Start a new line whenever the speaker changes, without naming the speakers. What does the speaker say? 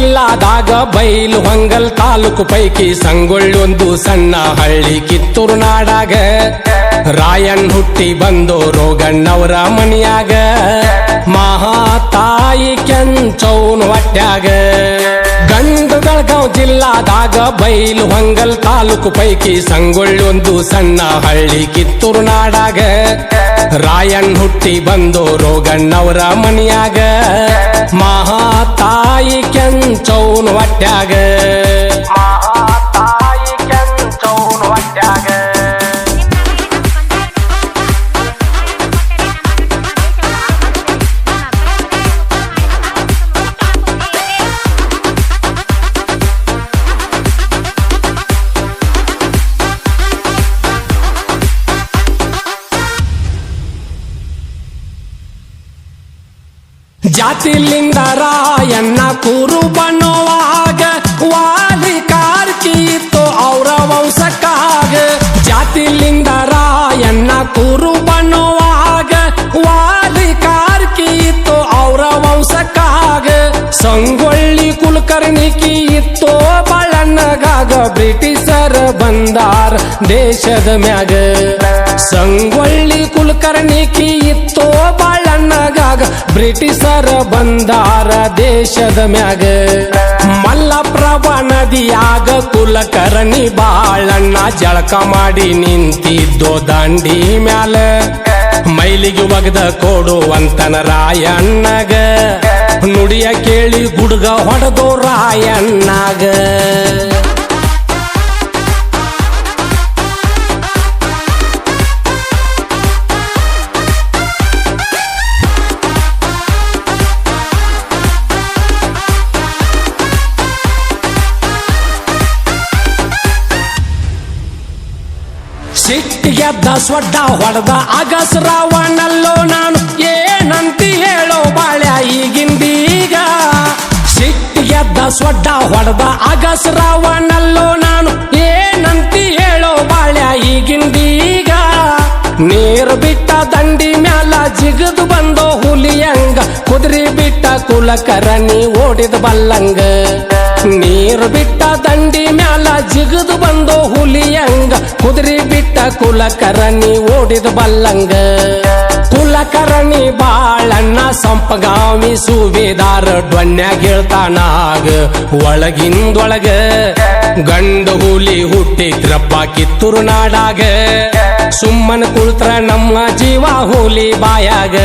ಜಿಲ್ಲಾದಾಗ ಬೈಲು ಹೊಂಗಲ್ ತಾಲೂಕು ಪೈಕಿ ಸಂಗೊಳ್ಳೊಂದು ಸಣ್ಣ ಹಳ್ಳಿ ಕಿತ್ತೂರು ನಾಡಾಗ ರಾಯಣ್ಣ ಹುಟ್ಟಿ ಬಂದು ರೋಗಣ್ಣವರ ಮನಿಯಾಗ. ಮಹಾತಾಯಿ ಕೆಂಚೌನ್ ಹೊಟ್ಯಾಗ. ಬೆಳಗಾವ್ ಜಿಲ್ಲಾದಾಗ ಬೈಲು ಹೊಂಗಲ್ ತಾಲೂಕು ಪೈಕಿ ಸಂಗೊಳ್ಳಿ ಒಂದು ಸಣ್ಣ ಹಳ್ಳಿ ಕಿತ್ತೂರು ನಾಡಾಗ. ರಾಯಣ್ ಹುಟ್ಟಿ ಬಂದು ರೋಗಣ್ಣವರ ಮನಿಯಾಗ. ಮಹಾತಾಯಿ ಕೆಂಚೌನ್ ಹೊಟ್ಯಾಗ. ಜಾತಿಲಿಂದ ರಾಯಣ್ಣ ಕೂರು ಬಣ್ಣವಾಗ, ವಾಲಿ ಕಾರ್ಕಿತ್ತು ಅವರ ವಂಶಕ್ಕಾಗ. ಜಾತಿಲಿಂದ ರಾಯಣ್ಣ ಕೂರು ಬಣ್ಣವಾಗ, ವಾಲಿ ಕಾರ್ಕಿತ್ತು ಅವರ ವಂಶಕ್ಕಾಗ. ಸಂಗೊಳ್ಳಿ ಕುಲಕರ್ಣಿಕಿ ಇತ್ತು ಬಾಳಣ್ಣಗಾಗ ಬ್ರಿಟಿಷರ ಬಂದಾರ ದೇಶದ ಮ್ಯಾಗ. ಸಂಗೊಳ್ಳಿ ಕುಲಕರ್ಣಿಕಿ ಇತ್ತೋ ಬಾಳಣ್ಣಗಾಗ, ಬ್ರಿಟಿಷರ ಬಂದಾರ ದೇಶದ ಮ್ಯಾಗ. ಮಲ್ಲಪ್ರಭ ನದಿಯಾಗ ಕುಲಕರ್ಣಿ ಬಾಳಣ್ಣ ಜಳಕ ಮಾಡಿ ನಿಂತಿದ್ದೋ ದಾಂಡಿ ಮ್ಯಾಲ. ಮೈಲಿಗೆ ಒಗದ ಕೊಡುವಂತನ ರಾಯಣ್ಣಗ. ನುಡಿಯ ಕೇಳಿ ಗುಡ್ಗ ಹೊಡೆದು ರಾಯಣ್ಣಗ. ಸಿಟ್ಟಿಗೆದ್ದ ಸ್ವಡ್ಡ ಹೊಡೆದ ಅಗಸ್ರಾವಣಲ್ಲೋ ನಾನು ಏನಂತಿ ಹೇಳೋ ಬಾಳ್ಯ ಈಗಿಂದೀಗ. ಸಿಟ್ಟಿಗೆದ್ದ ಸ್ವಡ್ಡ ಹೊಡೆದ ಅಗಸ್ರಾವಣಲ್ಲೋ ನಾನು ಏನಂತಿ ಹೇಳೋ ಬಾಳ್ಯ ಈಗಿಂದೀಗ. ನೀರು ಬಿಟ್ಟ ದಂಡಿ ಮ್ಯಾಲ ಜಿಗದು ಬಂದೋ ಹುಲಿಯಂಗ ಕುದುರೆ ಬಿಟ್ಟ ಕುಲಕರಣಿ ಓಡಿದ ಬಲ್ಲಂಗ. ನೀರು ಬಿಟ್ಟ ದಂಡಿ ಮ್ಯಾಲ ಜಿಗದು ಬಂದು ಹುಲಿಯಂಗ ಕುದುರೆ ಬಿಟ್ಟ ಕುಲಕರಣಿ ಓಡಿದ ಬಲ್ಲಂಗ. ಕುಲಕರಣಿ ಬಾಳಣ್ಣ ಸಂಪಗಾಮಿ ಸೂಬೇದಾರ ಡೊನ್ಯಾಗ ಹೇಳ್ತಾನಾಗ ಒಳಗಿಂದೊಳಗ ಗಂಡು ಹುಲಿ ಹುಟ್ಟಿದ್ರಪ್ಪ ಕಿತ್ತೂರು ನಾಡಾಗ. ಸುಮ್ಮನ ಕುಳ್ತ್ರ ನಮ್ಮ ಜೀವ ಹುಲಿ ಬಾಯಾಗ.